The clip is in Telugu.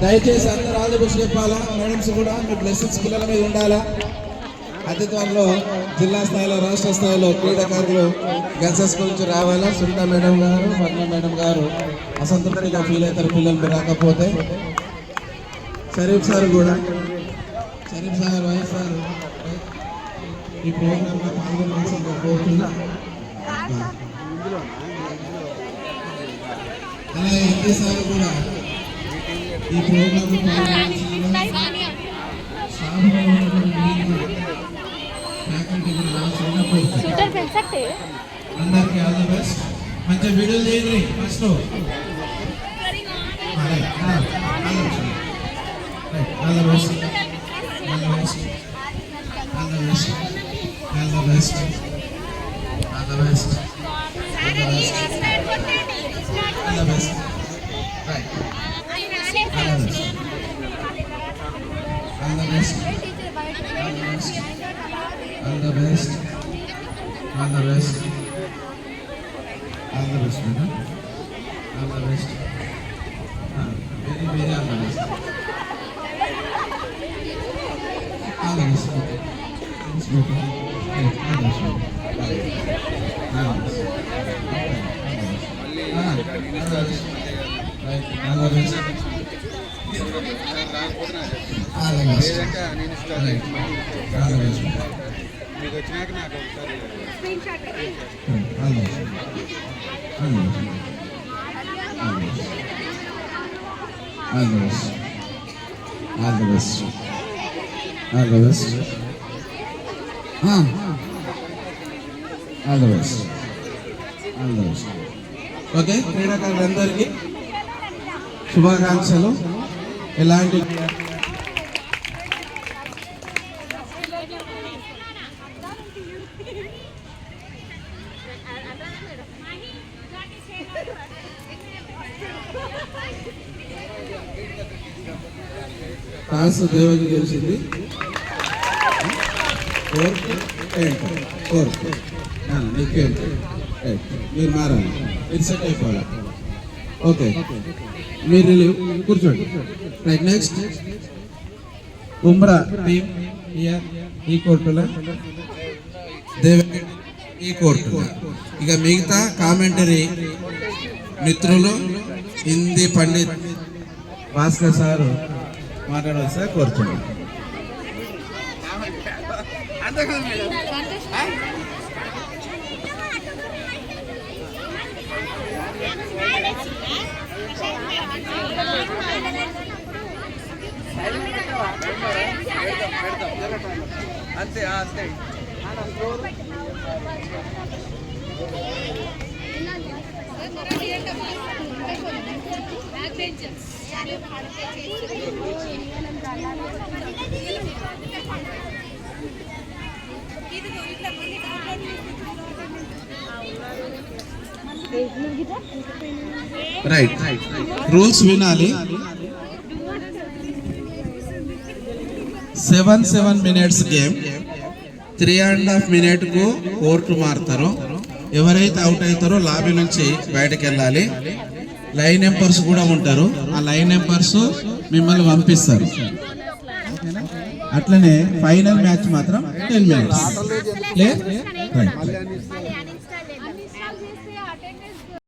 దయచేసి అందరూ బెస్ట్ చెప్పాలా? మేడమ్స్ కూడా మీ బ్లెస్సింగ్స్ పిల్లల మీద ఉండాలా? అతి త్వరలో జిల్లా స్థాయిలో రాష్ట్ర స్థాయిలో క్రీడాకారులు గెల్సెస్ గురించి రావాలా? సునీత మేడం గారు పద్మ మేడం గారు అసంతృప్తిగా ఫీల్ అవుతారు పిల్లలు రాకపోతే. షరీఫ్ సార్ కూడా. Sharif sir YS sir. ఈ ప్రోగ్రాంలో కోరుతున్నా అలాగే హిందీ సార్ కూడా. ఈ అందరికి ఆల్ ది బెస్ట్. మంచి వీడియోలు చేయండి. First all the best all the best all the best all the best all the best all the best all the best right all the best. All the best. All the best. All the best, madam. All the best. Very, very the best. All the best. Thanks, Bhopal. The best. All the best. All the best. All the best. All the best. The best. మీకు వచ్చినాక నాకు ఒకసారి all the best all the best all the best all the best all the best all the best okay క్రీడాకారులందరికీ శుభాకాంక్షలు. ఎలాంటి టాస్ దేవకి తెలిసింది ఫోర్ ఎయిట్ నీకేంటి? మీరు మారాలి. మీరు సెట్ అయిపోవాలి. ఓకే మీరు కూర్చోండి. రైట్ నెక్స్ట్ ఉమ్రా టీమ్ ఇయర్ ఈ కోర్టులో దేవకి ఈ కోర్టులో ఇక మిగతా కామెంటరీ మిత్రులు హిందీ పండిత్ భాస్కర్ సారు మాట్లాడవలసా కోరుతున్నాను. అంతే అంతే. రైట్ రూల్స్ వినాలి. Seven seven minutes game three and half మినిట్కు court మారుతారు. ఎవరైతే అవుట్ అవుతారో లాబీ నుంచి బయటకు వెళ్ళాలి. లైన్ ఎంపర్స్ కూడా ఉంటారు. ఆ లైన్ ఎంపర్స్ మిమ్మల్ని పంపిస్తారు. అట్లనే ఫైనల్ మ్యాచ్ మాత్రం టెన్ మినిట్స్